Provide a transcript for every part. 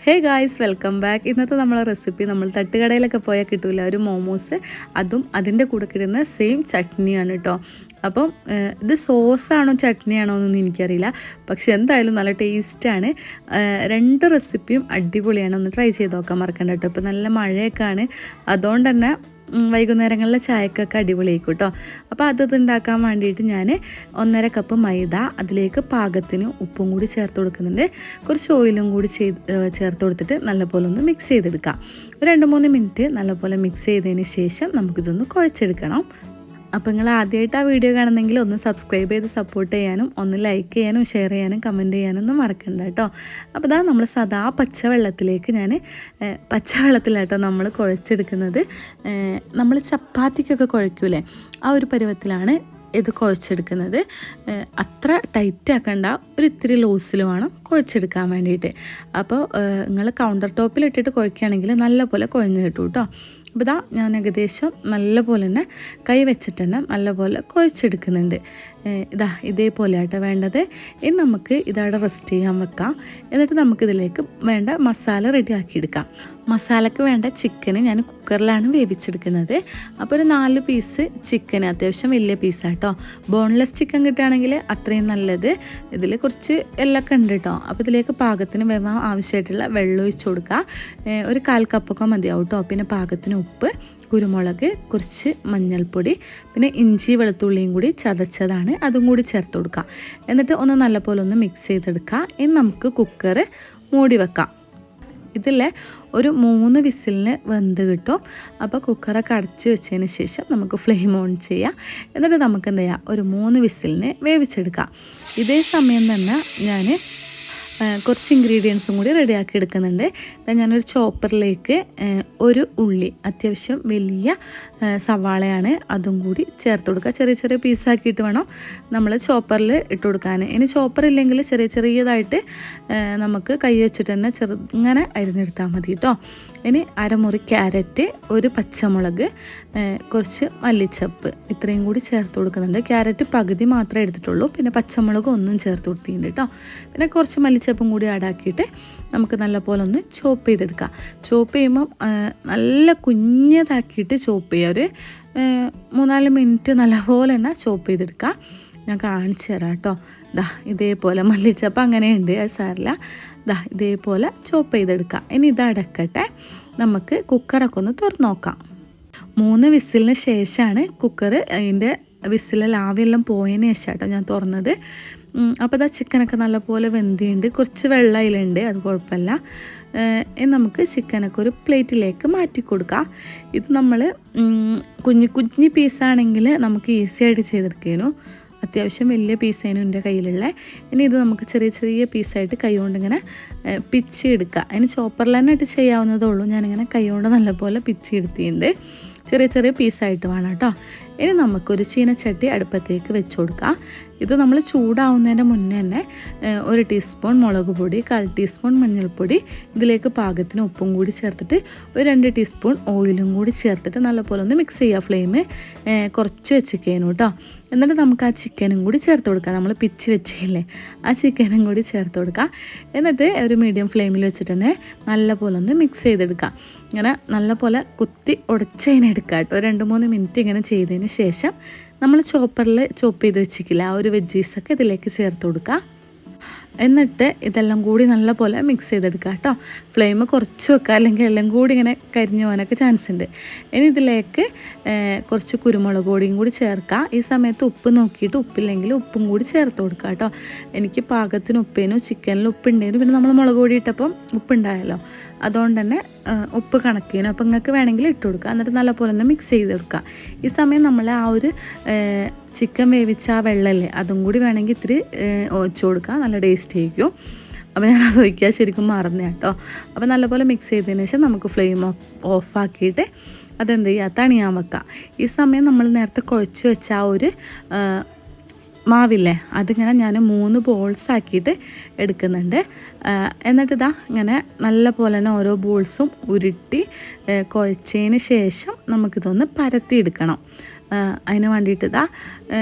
Hey guys welcome back ഇന്നത്തെ നമ്മളെ recipe നമ്മൾ തട്ടുകടയിലൊക്കെ പോയാൽ കിട്ടില്ല ഒരു മോമോസ് അതും അതിന്റെ കൂടെ കിട്ടുന്ന സെയിം ചട്നിയാണ് കേട്ടോ അപ്പം ഇത് സോസാണോ ചട്നിയാണോ എന്നൊന്നും എനിക്കറിയില്ല. പക്ഷെ എന്തായാലും നല്ല ടേസ്റ്റാണ്. രണ്ട് റെസിപ്പിയും അടിപൊളിയാണ്. ഒന്ന് ട്രൈ ചെയ്ത് നോക്കാൻ മറക്കണ്ട കേട്ടോ. ഇപ്പം നല്ല മഴയൊക്കെ ആണ് അതുകൊണ്ട് തന്നെ വൈകുന്നേരങ്ങളിലെ ചായക്കൊക്കെ അടിപൊളിയായിരിക്കും കേട്ടോ. അപ്പോൾ അത് ഉണ്ടാക്കാൻ വേണ്ടിയിട്ട് ഞാൻ ഒന്നര കപ്പ് മൈദ അതിലേക്ക് പാകത്തിന് ഉപ്പും കൂടി ചേർത്ത് കൊടുക്കുന്നുണ്ട്. കുറച്ച് ഓയിലും കൂടി ചെയ്ത് ചേർത്ത് കൊടുത്തിട്ട് നല്ലപോലെ ഒന്ന് മിക്സ് ചെയ്തെടുക്കാം. രണ്ട് മൂന്ന് മിനിറ്റ് നല്ലപോലെ മിക്സ് ചെയ്തതിന് ശേഷം നമുക്കിതൊന്ന് കുഴച്ചെടുക്കണം. അപ്പോൾ നിങ്ങൾ ആദ്യമായിട്ട് ആ വീഡിയോ കാണുന്നെങ്കിൽ ഒന്ന് സബ്സ്ക്രൈബ് ചെയ്ത് സപ്പോർട്ട് ചെയ്യാനും ഒന്ന് ലൈക്ക് ചെയ്യാനും ഷെയർ ചെയ്യാനും കമന്റ് ചെയ്യാനും ഒന്നും മറക്കണ്ട കേട്ടോ. അപ്പോൾ ഇതാ നമ്മൾ സദാ പച്ചവെള്ളത്തിലേക്ക് ഞാൻ പച്ചവെള്ളത്തിലാട്ടോ നമ്മൾ കുഴച്ചെടുക്കുന്നത്. നമ്മൾ ചപ്പാത്തിക്കൊക്കെ കുഴയ്ക്കൂലേ ആ ഒരു പരുവത്തിലാണ് ഇത് കുഴച്ചെടുക്കുന്നത്. അത്ര ടൈറ്റ് ആക്കണ്ട ഒരു ഇത്തിരി ലോസിൽ വേണം കുഴച്ചെടുക്കാൻ വേണ്ടിയിട്ട്. അപ്പോൾ നിങ്ങൾ കൗണ്ടർ ടോപ്പിൽ ഇട്ടിട്ട് കുഴക്കുകയാണെങ്കിൽ നല്ലപോലെ കുഴഞ്ഞ് കിട്ടും കേട്ടോ. അപ്പോൾ ഇതാ ഞാൻ ഏകദേശം നല്ലപോലെ തന്നെ കൈ വെച്ചിട്ട് തന്നെ നല്ലപോലെ കുഴച്ചെടുക്കുന്നുണ്ട്. ഇതാ ഇതേപോലെ ആട്ടോ വേണ്ടത്. ഇനി നമുക്ക് ഇതവിടെ റെസ്റ്റ് ചെയ്യാൻ വെക്കാം. എന്നിട്ട് നമുക്കിതിലേക്ക് വേണ്ട മസാല റെഡി എടുക്കാം. മസാലക്ക് വേണ്ട ചിക്കന് ഞാൻ കുക്കറിലാണ് വേവിച്ചെടുക്കുന്നത്. അപ്പോൾ ഒരു നാല് പീസ് ചിക്കൻ അത്യാവശ്യം വലിയ പീസാട്ടോ ബോൺലെസ് ചിക്കൻ കിട്ടുകയാണെങ്കിൽ അത്രയും നല്ലത്. ഇതിൽ കുറച്ച് എല്ലൊക്കെ ഉണ്ട് കേട്ടോ അപ്പോൾ ഇതിലേക്ക് പാകത്തിന് വേവാൻ ആവശ്യമായിട്ടുള്ള വെള്ളം ഒഴിച്ചു കൊടുക്കുക. ഒരു കാൽ കപ്പൊക്കെ മതിയാവും കേട്ടോ പിന്നെ പാകത്തിന് ഉപ്പ് കുരുമുളക് കുറച്ച് മഞ്ഞൾപ്പൊടി പിന്നെ ഇഞ്ചി വെളുത്തുള്ളിയും കൂടി ചതച്ചതാണ്. അതും കൂടി ചേർത്ത് കൊടുക്കുക. എന്നിട്ട് ഒന്ന് നല്ലപോലെ ഒന്ന് മിക്സ് ചെയ്തെടുക്കുക. ഇനി നമുക്ക് കുക്കർ മൂടി വെക്കാം. ഇതിലെ ഒരു മൂന്ന് വിസിലിന് വെന്ത് കിട്ടും. അപ്പോൾ കുക്കറൊക്കെ അടച്ച് വെച്ചതിന് ശേഷം നമുക്ക് ഫ്ലെയിം ഓൺ ചെയ്യാം. എന്നിട്ട് നമുക്ക് എന്ത് ചെയ്യാം? ഒരു മൂന്ന് വിസിലിന് വേവിച്ചെടുക്കാം. ഇതേ സമയം തന്നെ ഞാൻ കുറച്ച് ഇൻഗ്രീഡിയൻസും കൂടി റെഡിയാക്കി എടുക്കുന്നുണ്ട്. അപ്പം ഞാനൊരു ചോപ്പറിലേക്ക് ഒരു ഉള്ളി അത്യാവശ്യം വലിയ സവാളയാണ് അതും കൂടി ചേർത്ത് കൊടുക്കുക. ചെറിയ ചെറിയ പീസാക്കിയിട്ട് വേണം നമ്മൾ ചോപ്പറിൽ ഇട്ട് കൊടുക്കാൻ. ഇനി ചോപ്പർ ഇല്ലെങ്കിൽ ചെറിയ ചെറിയതായിട്ട് നമുക്ക് കൈ വെച്ചിട്ട് തന്നെ ചെറുങ്ങനെ അരിഞ്ഞെടുത്താൽ മതി കേട്ടോ. ഇനി അരമുറി ക്യാരറ്റ് ഒരു പച്ചമുളക് കുറച്ച് മല്ലിച്ചപ്പ് ഇത്രയും കൂടി ചേർത്ത് കൊടുക്കുന്നുണ്ട്. ക്യാരറ്റ് പകുതി മാത്രമേ എടുത്തിട്ടുള്ളൂ. പിന്നെ പച്ചമുളക് ഒന്നും ചേർത്ത് കൊടുത്തിട്ടുണ്ട് കേട്ടോ പിന്നെ കുറച്ച് മല്ലിച്ചപ്പും കൂടി ആടാക്കിയിട്ട് നമുക്ക് നല്ലപോലെ ഒന്ന് ചോപ്പ് ചെയ്തെടുക്കാം. ചോപ്പ് ചെയ്യുമ്പം നല്ല കുഞ്ഞതാക്കിയിട്ട് ചോപ്പ് ചെയ്യുക ഒരു മൂന്നാൽ മിനിറ്റ് നല്ലപോലെ തന്നെ ചോപ്പ് ചെയ്തെടുക്കാം. ഞാൻ കാണിച്ചു തരാം കേട്ടോ. ദാ ഇതേപോലെ മല്ലിച്ചപ്പ് അങ്ങനെയുണ്ട് സാറില്ല ദാ ഇതേപോലെ ചോപ്പ് ചെയ്തെടുക്കാം. ഇനി ഇത് അടക്കട്ടെ. നമുക്ക് കുക്കറൊക്കെ ഒന്ന് തുറന്നു നോക്കാം. മൂന്ന് വിസിലിന് ശേഷമാണ് കുക്കർ അതിന്റെ വിസിലിൽ ആവിയെല്ലാം പോയതിന് ശേഷം കേട്ടോ ഞാൻ തുറന്നത്. അപ്പോൾ ഇതാ ചിക്കനൊക്കെ നല്ലപോലെ വെന്തിയുണ്ട് കുറച്ച് വെള്ളം അതിലുണ്ട് അത് കുഴപ്പമില്ല. നമുക്ക് ചിക്കനൊക്കെ ഒരു പ്ലേറ്റിലേക്ക് മാറ്റി കൊടുക്കാം. ഇത് നമ്മൾ കുഞ്ഞു കുഞ്ഞു പീസാണെങ്കിൽ നമുക്ക് ഈസി ആയിട്ട് ചെയ്തെടുക്കേനു. അത്യാവശ്യം വലിയ പീസായിരുന്നു എന്റെ കയ്യിലുള്ള. ഇനി ഇത് നമുക്ക് ചെറിയ ചെറിയ പീസായിട്ട് കൈ കൊണ്ട് ഇങ്ങനെ പിച്ചിയെടുക്കുക അതിന് ചോപ്പറിൽ തന്നെ ഇട്ട് ചെയ്യാവുന്നതേ ഉള്ളൂ. ഞാനിങ്ങനെ കൈ കൊണ്ട് നല്ലപോലെ പിച്ചി എടുത്തിട്ടുണ്ട്. ചെറിയ ചെറിയ പീസായിട്ട് വേണം കേട്ടോ. ഇനി നമുക്കൊരു ചീനച്ചട്ടി അടുപ്പത്തേക്ക് വെച്ച് കൊടുക്കാം. ഇത് നമ്മൾ ചൂടാവുന്നതിന്റെ മുന്നേ തന്നെ ഒരു ടീസ്പൂൺ മുളക് പൊടി കാൽ ടീസ്പൂൺ മഞ്ഞൾപ്പൊടി ഇതിലേക്ക് പാകത്തിന് ഉപ്പും കൂടി ചേർത്തിട്ട് ഒരു രണ്ട് ടീസ്പൂൺ ഓയിലും കൂടി ചേർത്തിട്ട് നല്ലപോലെ ഒന്ന് മിക്സ് ചെയ്യുക. ഫ്ലെയിം കുറച്ച് വെച്ചിരിക്കുന്നു കേട്ടോ. എന്നിട്ട് നമുക്ക് ആ ചിക്കനും കൂടി ചേർത്ത് കൊടുക്കാം. നമ്മൾ പിച്ച് വെച്ചില്ലേ ആ ചിക്കനും കൂടി ചേർത്ത് കൊടുക്കാം. എന്നിട്ട് ഒരു മീഡിയം ഫ്ലെയിമിൽ വെച്ചിട്ട് തന്നെ നല്ലപോലെ ഒന്ന് മിക്സ് ചെയ്തെടുക്കാം. ഇങ്ങനെ നല്ലപോലെ കുത്തി ഉടച്ചതിനെടുക്കാം കേട്ടോ രണ്ട് മൂന്ന് മിനിറ്റ് ഇങ്ങനെ ചെയ്തതിന് ശേഷം നമ്മൾ ചോപ്പറിൽ ചോപ്പ് ചെയ്ത് വെച്ചിട്ടില്ല ആ ഒരു വെജീസൊക്കെ ഇതിലേക്ക് ചേർത്ത് കൊടുക്കുക. എന്നിട്ട് ഇതെല്ലാം കൂടി നല്ലപോലെ മിക്സ് ചെയ്തെടുക്കുക കേട്ടോ. ഫ്ലെയിം കുറച്ച് വെക്കുക അല്ലെങ്കിൽ എല്ലാം കൂടി ഇങ്ങനെ കരിഞ്ഞു പോകാനൊക്കെ ചാൻസ് ഉണ്ട്. ഇനി ഇതിലേക്ക് കുറച്ച് കുരുമുളക് പൊടിയും കൂടി ചേർക്കുക. ഈ സമയത്ത് ഉപ്പ് നോക്കിയിട്ട് ഉപ്പില്ലെങ്കിൽ ഉപ്പും കൂടി ചേർത്ത് കൊടുക്കുക കേട്ടോ. എനിക്ക് പാകത്തിന് ഉപ്പേനും ചിക്കനിൽ ഉപ്പുണ്ടേനും പിന്നെ നമ്മൾ മുളക് പൊടി ഇട്ടപ്പം ഉപ്പുണ്ടായല്ലോ. അതുകൊണ്ട് തന്നെ ഉപ്പ് ഉപ്പ് ചെയ്യണം. അപ്പം നിങ്ങൾക്ക് വേണമെങ്കിൽ ഇട്ട് കൊടുക്കുക എന്നിട്ട് നല്ലപോലെ ഒന്ന് മിക്സ് ചെയ്ത് കൊടുക്കുക ഈ സമയം നമ്മൾ ആ ഒരു ചിക്കൻ വേവിച്ച ആ വെള്ളമല്ലേ അതും കൂടി വേണമെങ്കിൽ ഇത്തിരി ഒഴിച്ച് കൊടുക്കുക നല്ല ടേസ്റ്റ് ആയിരിക്കും. അപ്പോൾ ഞാൻ അത് ഒഴിക്കുക ശരിക്കും മറന്നു കേട്ടോ അപ്പോൾ നല്ലപോലെ മിക്സ് ചെയ്തതിന് ശേഷം നമുക്ക് ഫ്ലെയിം ഓഫ് ഓഫാക്കിയിട്ട് അതെന്ത് ചെയ്യുക തണിയാൻ വെക്കാം. ഈ സമയം നമ്മൾ നേരത്തെ കുഴച്ച് വെച്ച ആ ഒരു മാവില്ലേ? അതിങ്ങനെ ഞാൻ മൂന്ന് ബോൾസ് ആക്കിയിട്ട് എടുക്കുന്നുണ്ട്. എന്നിട്ട് ഇതാ ഇങ്ങനെ നല്ല പോലെ തന്നെ ഓരോ ബോൾസും ഉരുട്ടി കുഴച്ചതിന് ശേഷം നമുക്കിതൊന്ന് പരത്തി എടുക്കണം ആ, അതിന് വേണ്ടിയിട്ട് ഇതാ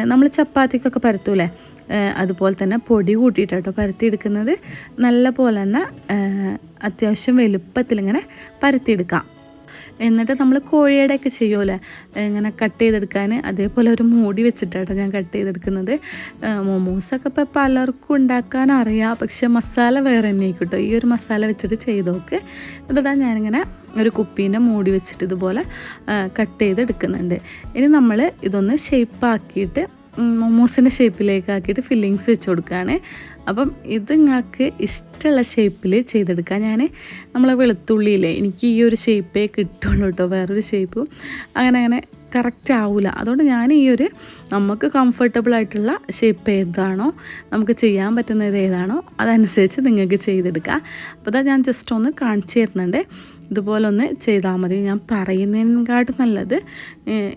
നമ്മൾ ചപ്പാത്തിക്കൊക്കെ പരത്തൂലേ? അതുപോലെ തന്നെ പൊടി കൂട്ടിയിട്ടോ പരത്തിയെടുക്കുന്നത്. നല്ല പോലെ തന്നെ അത്യാവശ്യം വലുപ്പത്തിലിങ്ങനെ പരത്തിയെടുക്കാം. എന്നിട്ട് നമ്മൾ കോഴിയുടെ ഒക്കെ ചെയ്യുമല്ലേ ഇങ്ങനെ കട്ട് ചെയ്തെടുക്കാൻ അതേപോലെ ഒരു മൂടി വെച്ചിട്ടാണ് ഞാൻ കട്ട് ചെയ്തെടുക്കുന്നത്. മൊമോസൊക്കെ ഇപ്പോൾ പലർക്കും ഉണ്ടാക്കാൻ അറിയാം. പക്ഷെ മസാല വേറെ തന്നെ ആയിക്കോട്ടോ. ഈ ഒരു മസാല വെച്ചിട്ട് ചെയ്ത് നോക്ക് എന്നിട്ടാ ഞാനിങ്ങനെ ഒരു കുപ്പീന്റെ മൂടി വെച്ചിട്ട് ഇതുപോലെ കട്ട് ചെയ്തെടുക്കുന്നുണ്ട്. ഇനി നമ്മൾ ഇതൊന്ന് ഷേപ്പാക്കിയിട്ട് മൊമോസിന്റെ ഷേപ്പിലേക്ക് ആക്കിയിട്ട് ഫില്ലിങ്സ് വെച്ച് കൊടുക്കുകയാണ് അപ്പം ഇത് നിങ്ങൾക്ക് ഇഷ്ടമുള്ള ഷേപ്പിൽ ചെയ്തെടുക്കാം. ഞാൻ നമ്മളെ വെളുത്തുള്ളിയിലെ എനിക്ക് ഈ ഒരു ഷേപ്പേ കിട്ടുള്ളൂ കേട്ടോ വേറൊരു ഷേപ്പും അങ്ങനെ അങ്ങനെ കറക്റ്റ് ആവില്ല അതുകൊണ്ട് ഞാൻ ഈ ഒരു നമുക്ക് കംഫർട്ടബിൾ ആയിട്ടുള്ള ഷേപ്പ് ഏതാണോ നമുക്ക് ചെയ്യാൻ പറ്റുന്നത് ഏതാണോ അതനുസരിച്ച് നിങ്ങൾക്ക് ചെയ്തെടുക്കാം. അപ്പോൾ അതാ ഞാൻ ജസ്റ്റ് ഒന്ന് കാണിച്ചു തരുന്നുണ്ട്. ഇതുപോലെ ഒന്ന് ചെയ്താൽ മതി. ഞാൻ പറയുന്നതിനെക്കാട്ടും നല്ലത്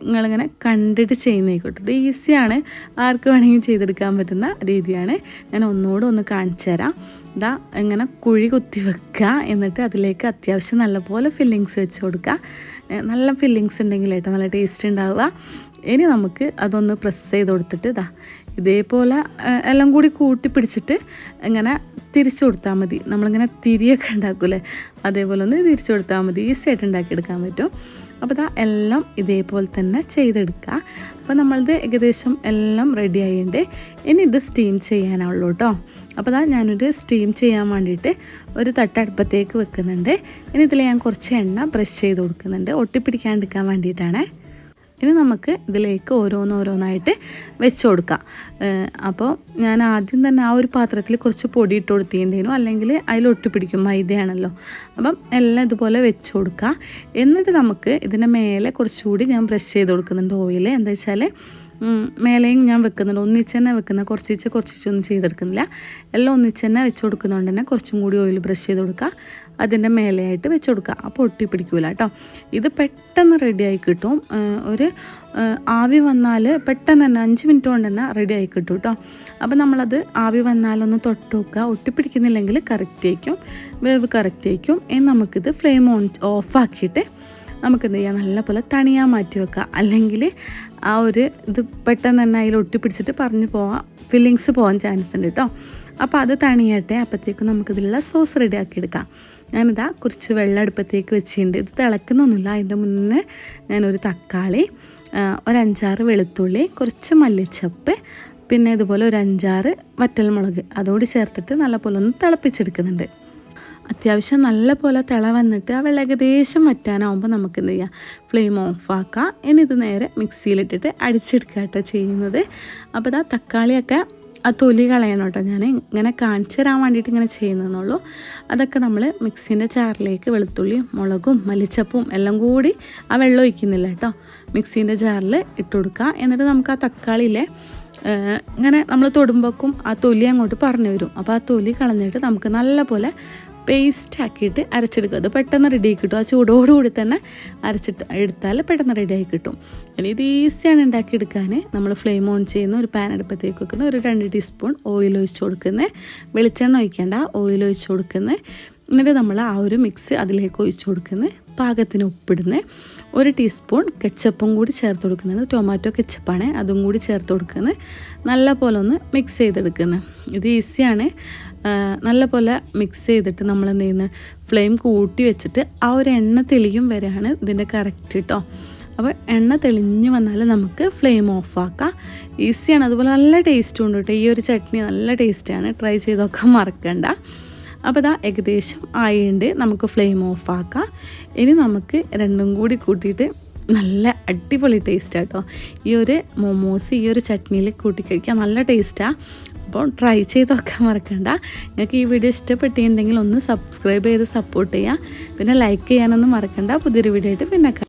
നിങ്ങളിങ്ങനെ കണ്ടിട്ട് ചെയ്യുന്നേക്കോട്ടെ ഇത് ഈസിയാണ്. ആർക്ക് വേണമെങ്കിലും ചെയ്തെടുക്കാൻ പറ്റുന്ന രീതിയാണ്. ഞാൻ ഒന്നുകൂടെ ഒന്ന് കാണിച്ചു തരാം. ഇതാ ഇങ്ങനെ കുഴി കുത്തി വെക്കുക. എന്നിട്ട് അതിലേക്ക് അത്യാവശ്യം നല്ലപോലെ ഫില്ലിങ്സ് വെച്ച് കൊടുക്കുക. നല്ല ഫില്ലിങ്സ് ഉണ്ടെങ്കിൽ കേട്ടോ നല്ല ടേസ്റ്റ് ഉണ്ടാവുക. ഇനി നമുക്ക് അതൊന്ന് പ്രസ് ചെയ്ത് കൊടുത്തിട്ട് ഇതാ ഇതേപോലെ എല്ലാം കൂടി കൂട്ടി പിടിച്ചിട്ട് ഇങ്ങനെ തിരിച്ചു കൊടുത്താൽ മതി. നമ്മളിങ്ങനെ തിരിയൊക്കെ ഉണ്ടാക്കൂലേ അതേപോലെ ഒന്ന് തിരിച്ചു കൊടുത്താൽ മതി. ഈസി ആയിട്ട് ഉണ്ടാക്കിയെടുക്കാൻ പറ്റും. അപ്പോൾ ഇതാ എല്ലാം ഇതേപോലെ തന്നെ ചെയ്തെടുക്കുക. അപ്പോൾ നമ്മളത് ഏകദേശം എല്ലാം റെഡി ആയിട്ടുണ്ട്. ഇനി ഇത് സ്റ്റീം ചെയ്യാനുള്ളൂ കേട്ടോ. അപ്പോൾ ഇതാ ഞാനൊരു സ്റ്റീം ചെയ്യാൻ വേണ്ടിയിട്ട് ഒരു തട്ടടുപ്പത്തേക്ക് വെക്കുന്നുണ്ട്. ഇനി ഇതിൽ ഞാൻ കുറച്ച് എണ്ണ ബ്രഷ് ചെയ്ത് കൊടുക്കുന്നുണ്ട്. ഒട്ടിപ്പിടിക്കാണ്ടിരിക്കാൻ വേണ്ടിയിട്ടാണേ. ഇനി നമുക്ക് ഇതിലേക്ക് ഓരോന്നോരോന്നായിട്ട് വെച്ച് കൊടുക്കാം. അപ്പോൾ ഞാൻ ആദ്യം തന്നെ ആ ഒരു പാത്രത്തിൽ കുറച്ച് പൊടി ഇട്ട് കൊടുത്തിട്ടുണ്ടേനു അല്ലെങ്കിൽ അതിൽ ഒട്ടിപ്പിടിക്കും മൈദയാണല്ലോ. അപ്പം എല്ലാം ഇതുപോലെ വെച്ച് കൊടുക്കുക എന്നിട്ട് നമുക്ക് ഇതിന്റെ മേലെ കുറച്ചുകൂടി ഞാൻ ബ്രഷ് ചെയ്ത് കൊടുക്കുന്നുണ്ട് ഓയിൽ. എന്താ വെച്ചാൽ മേലെയും ഞാൻ വെക്കുന്നുണ്ട്. ഒന്നിച്ച് തന്നെ വെക്കുന്ന കുറച്ചിച്ച് കുറച്ചിച്ചൊന്നും ചെയ്തെടുക്കുന്നില്ല. എല്ലാം ഒന്നിച്ച് തന്നെ വെച്ച് കൊടുക്കുന്നതുകൊണ്ട് തന്നെ കുറച്ചും കൂടി ഓയിൽ ബ്രഷ് ചെയ്ത് കൊടുക്കുക. അതിന്റെ മേലെയായിട്ട് വെച്ച് കൊടുക്കുക അപ്പോൾ ഒട്ടി പിടിക്കൂല കേട്ടോ. ഇത് പെട്ടെന്ന് റെഡിയായി കിട്ടും. ഒരു ആവി വന്നാൽ പെട്ടെന്ന് തന്നെ അഞ്ച് മിനിറ്റ് കൊണ്ട് തന്നെ റെഡി കിട്ടും കേട്ടോ. അപ്പോൾ നമ്മളത് ആവി വന്നാലൊന്ന് തൊട്ട് വെക്കുക ഒട്ടിപ്പിടിക്കുന്നില്ലെങ്കിൽ കറക്റ്റ് ആയിരിക്കും. വേവ് കറക്റ്റ് ആയിരിക്കും. നമുക്കിത് ഫ്ലെയിം ഓൺ ഓഫാക്കിയിട്ട് നമുക്ക് എന്ത് ചെയ്യാം? നല്ലപോലെ തണിയാൻ മാറ്റി വെക്കുക അല്ലെങ്കിൽ ആ ഒരു ഇത് പെട്ടെന്ന് തന്നെ അതിൽ ഒട്ടിപ്പിടിച്ചിട്ട് പറഞ്ഞു പോവാം. ഫില്ലിങ്സ് പോകാൻ ചാൻസ് ഉണ്ട് കേട്ടോ അപ്പോൾ അത് തണിയട്ടെ. അപ്പോഴത്തേക്കും നമുക്കിതിലുള്ള സോസ് റെഡി ആക്കി എടുക്കാം. ഞാനിതാ കുറച്ച് വെള്ളം അടുപ്പത്തേക്ക് വെച്ചിട്ടുണ്ട്. ഇത് തിളക്കുന്നൊന്നുമില്ല. അതിന്റെ മുന്നേ ഞാനൊരു തക്കാളി ഒരഞ്ചാറ് വെളുത്തുള്ളി കുറച്ച് മല്ലിച്ചപ്പ് പിന്നെ ഇതുപോലെ ഒരു അഞ്ചാറ് വറ്റൽമുളക് അതോട് ചേർത്തിട്ട് നല്ലപോലെ ഒന്ന് തിളപ്പിച്ചെടുക്കുന്നുണ്ട്. അത്യാവശ്യം നല്ല പോലെ തിള വന്നിട്ട് ആ വെള്ളം ഏകദേശം വറ്റാനാവുമ്പോൾ നമുക്ക് എന്ത് ചെയ്യാം ഫ്ലെയിം ഓഫാക്കാം ഇത് നേരെ മിക്സിയിലിട്ടിട്ട് അടിച്ചെടുക്കുക കേട്ടോ ചെയ്യുന്നത്. അപ്പോൾ ഇതാ തക്കാളിയൊക്കെ ആ തൊലി കളയണം കേട്ടോ ഞാൻ ഇങ്ങനെ കാണിച്ചു തരാൻ വേണ്ടിയിട്ട് ഇങ്ങനെ ചെയ്യുന്നതെന്നുള്ളൂ. അതൊക്കെ നമ്മൾ മിക്സിന്റെ ചാറിലേക്ക് വെളുത്തുള്ളിയും മുളകും മല്ലിച്ചപ്പും എല്ലാം കൂടി ആ വെള്ളം ഒഴിക്കുന്നില്ല കേട്ടോ. മിക്സിന്റെ ചാറിൽ ഇട്ട് കൊടുക്കുക. എന്നിട്ട് നമുക്ക് ആ തക്കാളിയിലെ ഇങ്ങനെ നമ്മൾ തൊടുമ്പോക്കും ആ തൊലി അങ്ങോട്ട് പറഞ്ഞു വരും. അപ്പോൾ ആ തൊലി കളഞ്ഞിട്ട് നമുക്ക് നല്ല പോലെ പേസ്റ്റ് ആക്കിയിട്ട് അരച്ചെടുക്കുക. അത് പെട്ടെന്ന് റെഡിയായി കിട്ടും. ആ ചൂടോടുകൂടി തന്നെ അരച്ചിട്ട് എടുത്താൽ പെട്ടെന്ന് റെഡിയായി കിട്ടും. ഇനി ഇത് ഈസിയാണ് ഉണ്ടാക്കിയെടുക്കാൻ. നമ്മൾ ഫ്ലെയിം ഓൺ ചെയ്യുന്ന ഒരു പാൻ അടുപ്പത്തേക്ക് വെക്കുന്ന ഒരു രണ്ട് ടീസ്പൂൺ ഓയിൽ ഒഴിച്ച് കൊടുക്കുന്നത്. വെളിച്ചെണ്ണ ഒഴിക്കേണ്ട ഓയിൽ ഒഴിച്ച് കൊടുക്കുന്നത്. എന്നിട്ട് നമ്മൾ ആ ഒരു മിക്സ് അതിലേക്ക് ഒഴിച്ച് കൊടുക്കുന്നത്. പാകത്തിന് ഉപ്പിടുന്നത്. ഒരു ടീസ്പൂൺ കെച്ചപ്പും കൂടി ചേർത്ത് കൊടുക്കുന്നത്. ടൊമാറ്റോ കെച്ചപ്പാണ് അതും കൂടി ചേർത്ത് കൊടുക്കുന്നത്. നല്ല പോലെ ഒന്ന് മിക്സ് ചെയ്തെടുക്കുന്നത്. ഇത് ഈസിയാണ് നല്ല പോലെ മിക്സ് ചെയ്തിട്ട് നമ്മൾ എന്ത് ചെയ്യുന്നത് ഫ്ലെയിം കൂട്ടി വെച്ചിട്ട് ആ ഒരു എണ്ണ തെളിയും വരെയാണ് ഇതിന്റെ കറക്റ്റ് കേട്ടോ അപ്പോൾ എണ്ണ തെളിഞ്ഞു വന്നാൽ നമുക്ക് ഫ്ലെയിം ഓഫാക്കാം ഈസിയാണ് അതുപോലെ നല്ല ടേസ്റ്റും ഉണ്ട് കേട്ടോ ഈ ഒരു ചട്നി നല്ല ടേസ്റ്റാണ് ട്രൈ ചെയ്തൊക്കെ മറക്കണ്ട. അപ്പോൾ ഇതാ ഏകദേശം ആയിണ്ട്. നമുക്ക് ഫ്ലെയിം ഓഫാക്കാം ഇനി നമുക്ക് രണ്ടും കൂടി കൂട്ടിയിട്ട് നല്ല അടിപൊളി ടേസ്റ്റാണ് കേട്ടോ ഈ ഒരു മൊമോസ് ഈ ഒരു ചട്നിയിൽ കൂട്ടി കഴിക്കാൻ നല്ല ടേസ്റ്റാണ് അപ്പോൾ ട്രൈ ചെയ്ത് നോക്കാൻ മറക്കണ്ട. നിങ്ങൾക്ക് ഈ വീഡിയോ ഇഷ്ടപ്പെട്ടിട്ടുണ്ടെങ്കിൽ ഒന്ന് സബ്സ്ക്രൈബ് ചെയ്ത് സപ്പോർട്ട് ചെയ്യുക. പിന്നെ ലൈക്ക് ചെയ്യാനൊന്നും മറക്കണ്ട. പുതിയൊരു വീഡിയോ ആയിട്ട് പിന്നെ